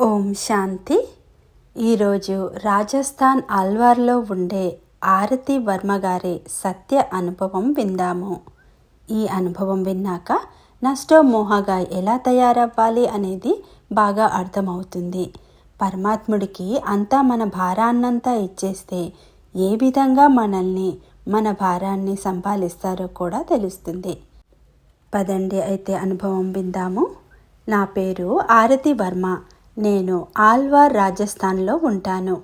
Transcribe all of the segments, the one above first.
ఓం శాంతి. ఈరోజు రాజస్థాన్ ఆల్వార్లో ఉండే ఆరతి వర్మ గారి సత్య అనుభవం విందాము. ఈ అనుభవం విన్నాక నష్టోమోహగా ఎలా తయారవ్వాలి అనేది బాగా అర్థమవుతుంది. పరమాత్ముడికి అంతా మన భారాన్నంతా ఇచ్చేస్తే ఏ విధంగా మనల్ని మన భారాన్ని సంపాదిస్తారో కూడా తెలుస్తుంది. పదండి అయితే అనుభవం విందాము. నా పేరు ఆరతి వర్మ. నేను ఆల్వార్ రాజస్థాన్లో ఉంటాను.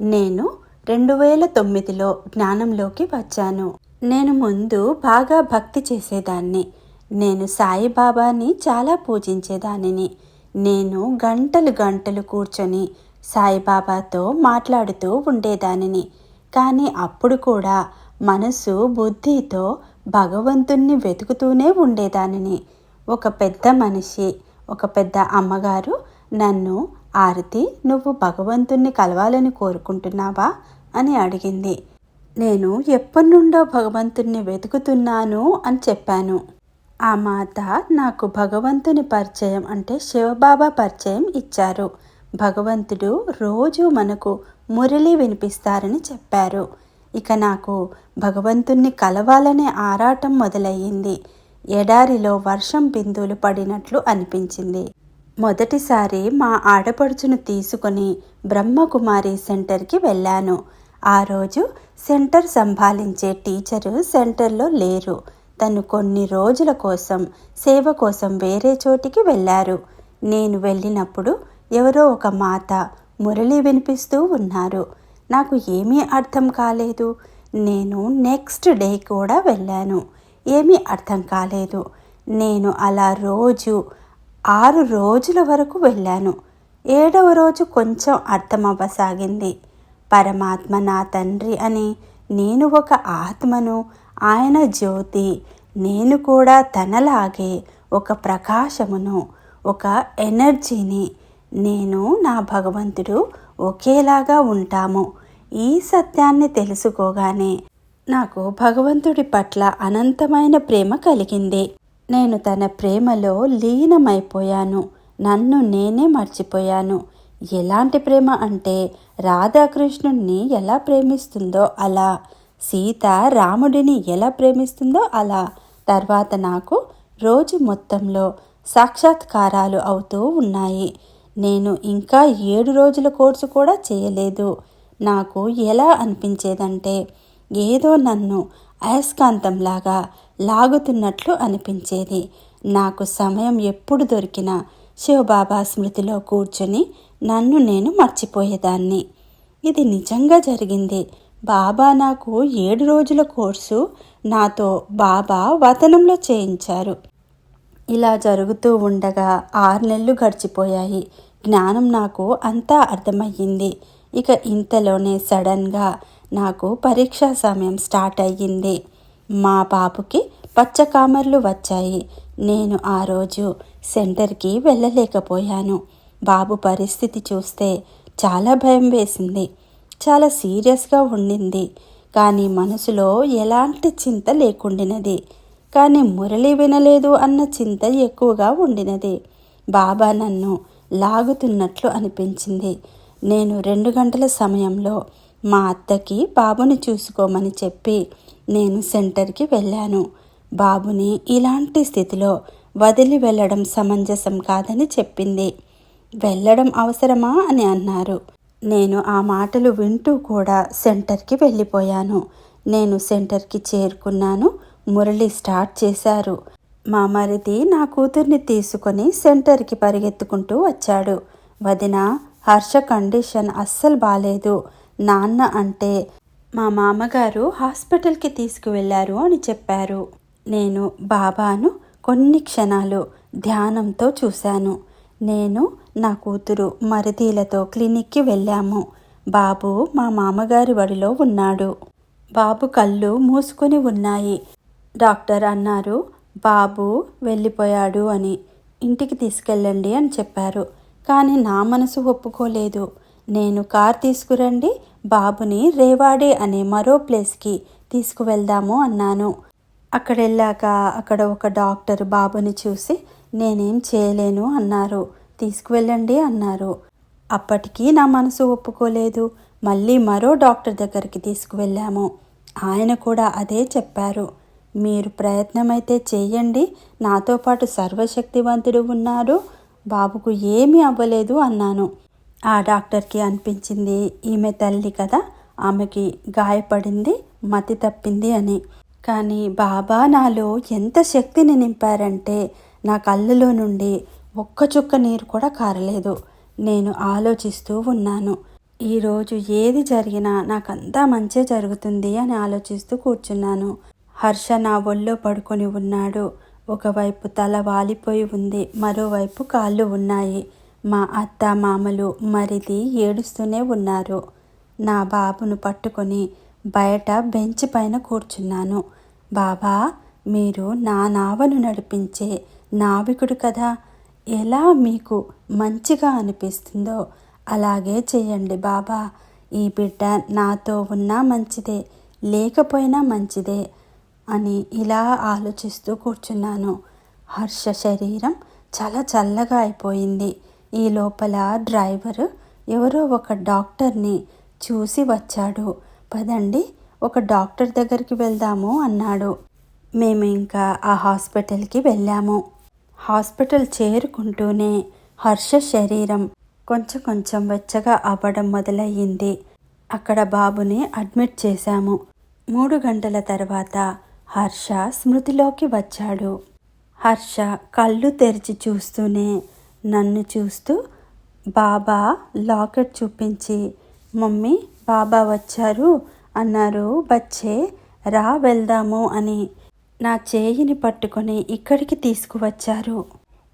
నేను రెండు వేల తొమ్మిదిలో జ్ఞానంలోకి వచ్చాను. నేను ముందు బాగా భక్తి చేసేదాన్ని. నేను సాయిబాబాని చాలా పూజించేదానిని. నేను గంటలు గంటలు కూర్చొని సాయిబాబాతో మాట్లాడుతూ ఉండేదానిని. కానీ అప్పుడు కూడా మనసు బుద్ధితో భగవంతుణ్ణి వెతుకుతూనే ఉండేదానిని. ఒక పెద్ద మనిషి ఒక పెద్ద అమ్మగారు నన్ను ఆరతి నువ్వు భగవంతుణ్ణి కలవాలని కోరుకుంటున్నావా? అని అడిగింది. నేను ఎప్పటి నుండో భగవంతుణ్ణి వెతుకుతున్నాను అని చెప్పాను. ఆ మాత నాకు భగవంతుని పరిచయం అంటే శివబాబా పరిచయం ఇచ్చారు. భగవంతుడు రోజు మనకు మురళి వినిపిస్తారని చెప్పారు. ఇక నాకు భగవంతుణ్ణి కలవాలనే ఆరాటం మొదలయ్యింది. ఎడారిలో వర్షం బిందువులు పడినట్లు అనిపించింది. మొదటిసారి మా ఆడపడుచును తీసుకొని బ్రహ్మకుమారి సెంటర్కి వెళ్ళాను. ఆ రోజు సెంటర్ సంభాలించే టీచరు సెంటర్లో లేరు. తను కొన్ని రోజుల కోసం సేవ కోసం వేరే చోటికి వెళ్ళారు. నేను వెళ్ళినప్పుడు ఎవరో ఒక మాత మురళి వినిపిస్తూ ఉన్నారు. నాకు ఏమీ అర్థం కాలేదు. నేను నెక్స్ట్ డే కూడా వెళ్ళాను. ఏమీ అర్థం కాలేదు. నేను అలా రోజు ఆరు రోజుల వరకు వెళ్ళాను. ఏడవ రోజు కొంచెం అర్థమవ్వసాగింది. పరమాత్మ నా తండ్రి అని నేను ఒక ఆత్మను ఆయన జ్యోతి నేను కూడా తనలాగే ఒక ప్రకాశమును ఒక ఎనర్జీని నేను నా భగవంతుడు ఒకేలాగా ఉంటాము. ఈ సత్యాన్ని తెలుసుకోగానే నాకు భగవంతుడి పట్ల అనంతమైన ప్రేమ కలిగింది. నేను తన ప్రేమలో లీనమైపోయాను. నన్ను నేనే మర్చిపోయాను. ఎలాంటి ప్రేమ అంటే రాధాకృష్ణుణ్ణి ఎలా ప్రేమిస్తుందో అలా సీత రాముడిని ఎలా ప్రేమిస్తుందో అలా. తర్వాత నాకు రోజు మొత్తంలో సాక్షాత్కారాలు అవుతూ ఉన్నాయి. నేను ఇంకా ఏడు రోజుల కోర్సు కూడా చేయలేదు. నాకు ఎలా అనిపించేదంటే ఏదో నన్ను అయస్కాంతంలాగా లాగుతున్నట్లు అనిపించేది. నాకు సమయం ఎప్పుడు దొరికినా శివబాబా స్మృతిలో కూర్చొని నన్ను నేను మర్చిపోయేదాన్ని. ఇది నిజంగా జరిగింది. బాబా నాకు ఏడు రోజుల కోర్సు నాతో బాబా వతనంలో చేయించారు. ఇలా జరుగుతూ ఉండగా ఆరు నెలలు గడిచిపోయాయి. జ్ఞానం నాకు అంతా అర్థమయ్యింది. ఇక ఇంతలోనే సడన్గా నాకు పరీక్షా సమయం స్టార్ట్ అయ్యింది. మా బాబుకి పచ్చకామర్లు వచ్చాయి. నేను ఆ రోజు సెంటర్కి వెళ్ళలేకపోయాను. బాబు పరిస్థితి చూస్తే చాలా భయం వేసింది. చాలా సీరియస్గా ఉండింది. కానీ మనసులో ఎలాంటి చింత లేకుండినది. కానీ మురళి వినలేదు అన్న చింత ఎక్కువగా ఉండినది. బాబా నన్ను లాగుతున్నట్లు అనిపించింది. నేను రెండు గంటల సమయంలో మా అత్తకి బాబుని చూసుకోమని చెప్పి నేను సెంటర్కి వెళ్ళాను. బాబుని ఇలాంటి స్థితిలో వదిలి వెళ్ళడం సమంజసం కాదని చెప్పింది. వెళ్ళడం అవసరమా అని అన్నారు. నేను ఆ మాటలు వింటూ కూడా సెంటర్కి వెళ్ళిపోయాను. నేను సెంటర్కి చేరుకున్నాను. మురళి స్టార్ట్ చేశారు. మా మరిది నా కూతుర్ని తీసుకొని సెంటర్కి పరిగెత్తుకుంటూ వచ్చాడు. వదిన హర్ష కండిషన్ అస్సలు బాలేదు. నాన్న అంటే మా మామగారు హాస్పిటల్కి తీసుకువెళ్ళారు అని చెప్పారు. నేను బాబాను కొన్ని క్షణాలు ధ్యానంతో చూశాను. నేను నా కూతురు మరిదీలతో క్లినిక్కి వెళ్ళాము. బాబు మా మామగారి వడిలో ఉన్నాడు. బాబు కళ్ళు మూసుకొని ఉన్నాయి. డాక్టర్ అన్నారు బాబు వెళ్ళిపోయాడు అని. ఇంటికి తీసుకెళ్ళండి అని చెప్పారు. కానీ నా మనసు ఒప్పుకోలేదు. నేను కార్ తీసుకురండి బాబుని రేవాడే అనే మరో ప్లేస్కి తీసుకువెళ్దాము అన్నాను. అక్కడ వెళ్ళాక అక్కడ ఒక డాక్టర్ బాబుని చూసి నేనేం చేయలేను అన్నారు. తీసుకువెళ్ళండి అన్నారు. అప్పటికీ నా మనసు ఒప్పుకోలేదు. మళ్ళీ మరో డాక్టర్ దగ్గరికి తీసుకువెళ్ళాము. ఆయన కూడా అదే చెప్పారు. మీరు ప్రయత్నమైతే చేయండి. నాతో పాటు సర్వశక్తివంతుడు ఉన్నారు. బాబుకు ఏమీ అవ్వలేదు అన్నాను. ఆ డాక్టర్కి అనిపించింది ఈమె తల్లి కదా ఆమెకి గాయపడింది మతి తప్పింది అని. కానీ బాబా నాలో ఎంత శక్తిని నింపారంటే నా కళ్ళలో నుండి ఒక్క చుక్క నీరు కూడా కారలేదు. నేను ఆలోచిస్తూ ఉన్నాను ఈరోజు ఏది జరిగినా నాకంతా మంచే జరుగుతుంది అని ఆలోచిస్తూ కూర్చున్నాను. హర్ష నా ఒళ్ళో పడుకొని ఉన్నాడు. ఒకవైపు తల వాలిపోయి ఉంది మరోవైపు కాళ్ళు ఉన్నాయి. మా అత్త మామలు మరిది ఏడుస్తూనే ఉన్నారు. నా బాబును పట్టుకొని బయట బెంచ్ పైన కూర్చున్నాను. బాబా మీరు నా నావను నడిపించే నావికుడు కదా. ఎలా మీకు మంచిగా అనిపిస్తుందో అలాగే చేయండి బాబా. ఈ బిడ్డ నాతో ఉన్నా మంచిదే లేకపోయినా మంచిదే అని ఇలా ఆలోచిస్తూ కూర్చున్నాను. హర్ష శరీరం చాలా చల్లగా అయిపోయింది. ఈ లోపల డ్రైవర్ ఎవరో ఒక డాక్టర్ని చూసి వచ్చాడు. పదండి ఒక డాక్టర్ దగ్గరికి వెళ్దాము అన్నాడు. మేము ఇంకా ఆ హాస్పిటల్కి వెళ్ళాము. హాస్పిటల్ చేరుకుంటూనే హర్ష శరీరం కొంచెం కొంచెం వెచ్చగా అవ్వడం మొదలయ్యింది. అక్కడ బాబుని అడ్మిట్ చేశాము. మూడు గంటల తర్వాత హర్ష స్మృతిలోకి వచ్చాడు. హర్ష కళ్ళు తెరిచి చూస్తూనే నన్ను చూస్తూ బాబా లాకెట్ చూపించి. మమ్మీ బాబా వచ్చారు అన్నారు. బచ్చే రా వెళ్దాము అని. నా చేయిని పట్టుకొని ఇక్కడికి తీసుకువచ్చారు.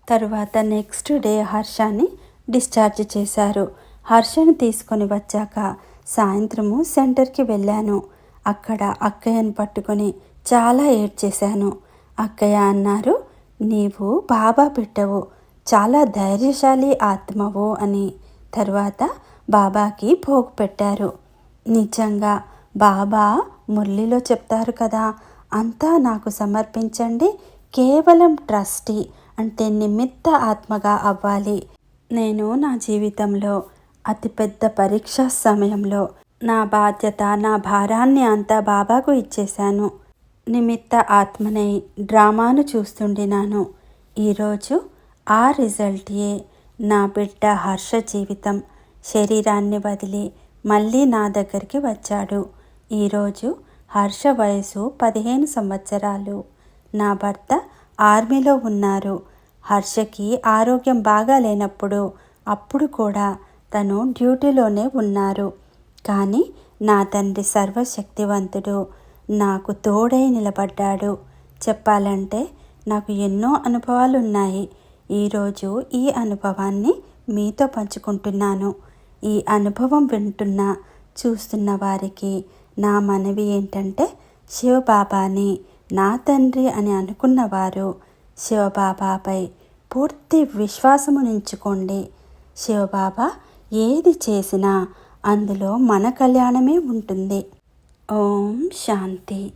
తరువాత నెక్స్ట్ డే హర్షాన్ని డిశ్చార్జ్ చేశారు. హర్షను తీసుకొని వచ్చాక సాయంత్రము సెంటర్కి వెళ్ళాను. అక్కడ అక్కయ్యను పట్టుకొని చాలా ఏడ్చేశాను. అక్కయ్య అన్నారు నీవు బాబా పెట్టవు. చాలా ధైర్యశాలి ఆత్మవు అని తర్వాత బాబాకి పోగు పెట్టారు. నిజంగా బాబా మురళిలో చెప్తారు కదా అంతా నాకు సమర్పించండి కేవలం ట్రస్టీ అంటే నిమిత్త ఆత్మగా అవ్వాలి. నేను నా జీవితంలో అతిపెద్ద పరీక్ష సమయంలో నా బాధ్యత నా భారాన్ని అంతా బాబాకు ఇచ్చేశాను. నిమిత్త ఆత్మనై డ్రామాను చూస్తుండినాను. ఈరోజు ఆ రిజల్టే నా బిడ్డ హర్ష జీవితం. శరీరాన్ని వదిలి మళ్ళీ నా దగ్గరికి వచ్చాడు. ఈరోజు హర్ష వయసు పదిహేను సంవత్సరాలు. నా భర్త ఆర్మీలో ఉన్నారు. హర్షకి ఆరోగ్యం బాగా లేనప్పుడు అప్పుడు కూడా తను డ్యూటీలోనే ఉన్నారు. కానీ నా తండ్రి సర్వశక్తివంతుడు. నాకు తోడై నిలబడ్డాడు. చెప్పాలంటే నాకు ఎన్నో అనుభవాలు ఉన్నాయి ఈరోజు ఈ అనుభవాన్ని మీతో పంచుకుంటున్నాను. ఈ అనుభవం వింటున్న చూస్తున్న వారికి నా మనవి ఏంటంటే శివబాబాని నా తండ్రి అని అనుకున్నవారు శివబాబాపై పూర్తి విశ్వాసమునించుకోండి శివబాబా ఏది చేసినా అందులో మన కళ్యాణమే ఉంటుంది. ఓం శాంతి.